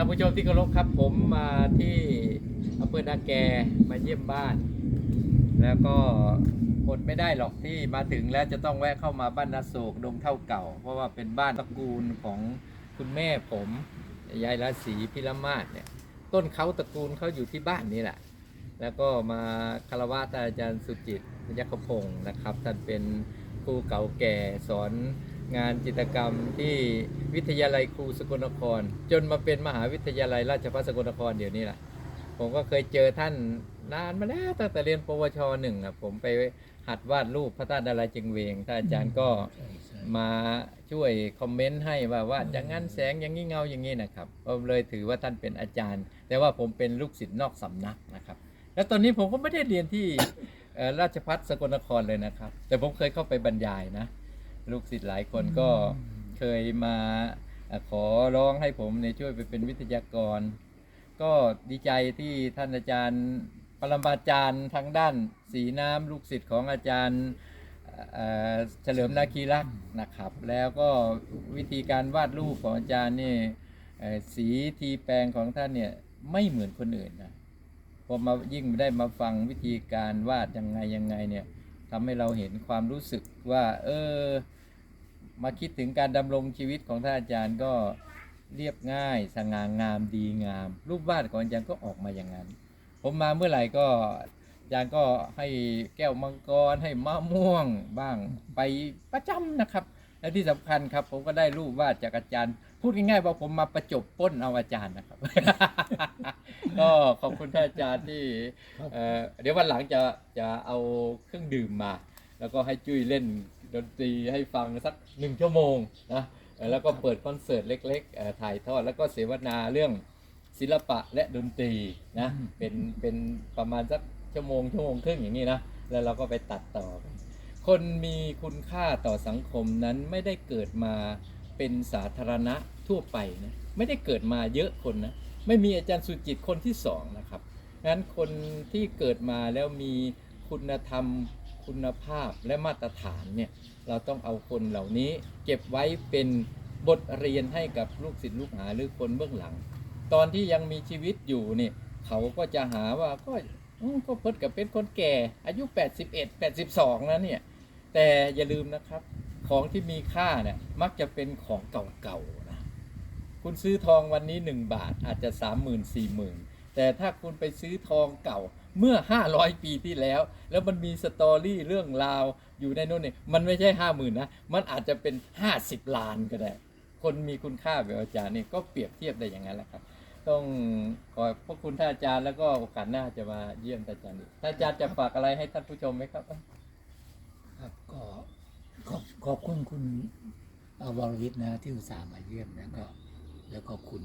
ท่านผู้ชมที่เคารพครับผมมาที่อำเภอนาแกมาเยี่ยมบ้าน แล้วก็อดไม่ได้หรอกที่มาถึงแล้วจะต้องแวะเข้ามาบ้านนาโศกดงเท่าเก่า เพราะว่าเป็นบ้านตระกูลของคุณแม่ผมยายราศีพิรมาศเนี่ยต้นเขาตระกูลเขาอยู่ที่บ้านนี่แหละ แล้วก็มาคารวะอาจารย์สุจิตยัครพงศ์นะครับท่านเป็นครูเก่าแก่สอน งานจิตรกรรมที่วิทยาลัยครูสกลนคร จนมาเป็นมหาวิทยาลัยราชภัฏสกลนครเดี๋ยวนี้แหละผมก็เคยเจอท่านนานมาแล้วตั้งแต่เรียนปวชหนึ่งอะผมไปหัดวาดรูปพระธาตุดาราจึงเวงท่านอาจารย์ก็ใช่ใช่มาช่วยคอมเมนต์ให้ว่าว่าอย่างนั้นแสงอย่างนี้เงาอย่างนี้นะครับผมเลยถือว่าท่านเป็นอาจารย์ แต่ว่าผมเป็นลูกศิษย์นอกสำนักนะครับ แล้วตอนนี้ผมก็ไม่ได้เรียนที่เอ่อราชพัฒสกลนครเลยนะครับ แต่ผมเคยเข้าไปบรรยายนะ ลูกศิษย์หลายคนก็เคยมาเอ่อขอร้องให้ผมในยช่วยไปเป็นวิทยากร ก็ดีใจที่ท่านอาจารย์ ปรมาจารย์ทางด้านสีน้ำลูกศิษย์ของอาจารย์เอ่อเฉลิมนาคีรักษ์นะครับ แล้วก็วิธีการวาดรูปของอาจารย์นี่เอ่อสีทีแปลงของท่านเนี่ยไม่เหมือนคนอื่นนะพอมายิ่งได้มาฟังวิธีการวาดยังไงยังไงเนี่ย ทำให้เราเห็นความรู้สึกว่า เออ มาคิดถึงการดำรงชีวิตของท่านอาจารย์ก็เรียบง่าย สง่างามดีงาม รูปวาดของอาจารย์ก็ออกมาอย่างนั้น ผมมาเมื่อไหร่ก็อาจารย์ก็ให้แก้วมังกรให้มะม่วงบ้างไปประจำนะครับ และที่สำคัญครับ ผมก็ได้รูปวาดจากอาจารย์ พูดง่ายๆว่าผมมาประจบป้นเอาอาจารย์นะครับ ก็ขอบคุณท่านอาจารย์ที่เอ่อเดี๋ยววันหลังจะจะเอาเครื่องดื่มมา แล้วก็ให้จุ้ยเล่นดนตรีให้ฟังสักหนึ่งชั่วโมงนะเอ่อแล้วก็เปิดคอนเสิร์ตเล็กๆเอ่อถ่ายทอดแล้วก็เสวนาเรื่องศิลปะและดนตรีนะเป็นเป็นประมาณสักชั่วโมงชั่วโมงครึ่งอย่างนี้นะแล้วเราก็ไปตัดต่อกันคนมีคุณค่าต่อสังคมนั้นไม่ได้เกิดมาเป็นสาธารณะทั่วไปนะไม่ได้เกิดมาเยอะคนนะ ไม่มีอาจารย์สุจิตคนที่สองนะครับงั้นคนที่เกิดมาแล้วมีคุณธรรม คุณภาพและมาตรฐานเนี่ยเราต้องเอาคนเหล่านี้เก็บไว้เป็นบทเรียนให้กับลูกศิษย์ลูกหาหรือคนเบื้องหลัง ตอนที่ยังมีชีวิตอยู่เนี่ยเขาก็จะหาว่าก็ก็เพิ่กับเป็นคนแก่ อายุ 81 82 แล้วเนี่ยแต่อย่าลืมนะครับของที่มีค่าเนี่ยมักจะเป็นของเก่าๆนะ คุณซื้อทองวันนี้ 1 บาทอาจจะ 3 0 0 0 0 4 0 0 0 แต่ถ้าคุณไปซื้อทองเก่าเมื่อ 500 ปีที่แล้ว แล้วมันมีสตอรี่เรื่องราวอยู่ในโน้นเนี่ยมันไม่ใช่ 5 0,000นะ มันอาจจะเป็น 50 ล้านก็ได้ คนมีคุณค่าแบบอาจารย์นี่ก็เปรียบเทียบได้อย่างนั้นแหละครับ ต้องขอพระคุณท่านอาจารย์แล้วก็โอกาสหน้าจะมาเยี่ยมท่านอาจารย์อีกท่านอาจารย์จะฝากอะไรให้ท่านผู้ชมไหมครับ ครับก็ขอบขอบคุณคุณเอ่อวรวิทย์นะที่อุตส่าห์มาเยี่ยมนะก็ แล้วก็คุณ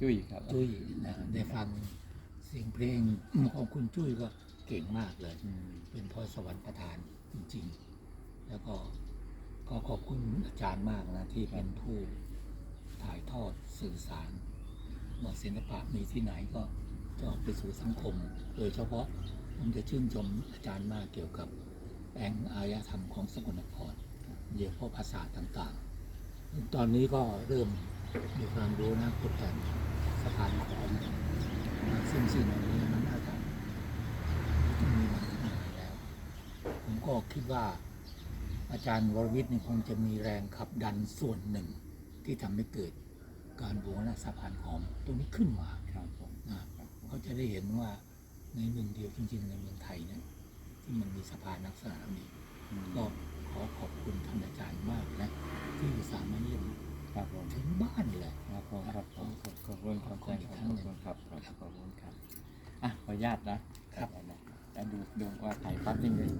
จุ้ยครับจุ้ยนะได้ฟังเสียงเพลงของคุณจุ้ยก็เก่งมากเลยอืมเป็นพรสวรรค์ประทานจริง ๆ แล้วก็ก็ขอบคุณอาจารย์มากนะที่เป็นผู้ถ่ายทอดสื่อสารว่าศิลปะมีที่ไหนก็จะออกไปสู่สังคม โดยเฉพาะผมจะชื่นชมอาจารย์มากเกี่ยวกับแปลงอารยธรรมของสกลนครเกี่ยวกับภาษาต่างๆ ตอนนี้ก็เริ่ม มีความรู้นะกดแต่งสะพานขอมนซึ่งสิ่งเหล่านี้มันน่าจะมีมาตั้งนานแล้ว ผมก็คิดว่าอาจารย์วรวิทย์นี่คงจะมีแรงขับดันส่วนหนึ่งที่ทำให้เกิดการบูรณะสะพานหอมตรงนี้ขึ้นมาครับผมนะเขาจะได้เห็นว่าในเมืองเดียวจริงๆในเมืองไทยเนี่ยที่มันมีสะพานลักษณะนี้ก็ขอขอบคุณท่านอาจารย์มากนะที่สาห์มาเยี่ยม ครับผมถึงบ้านเลย ครับผมครับผมขอบขอบคุณครับขอบคุณอีกครั้งหนึ่งขอบคุณครับครับขอบคุณครับอะขออนุญาตนะครับแล้วดูดูว่าถ่ายภาพนิ่งเลย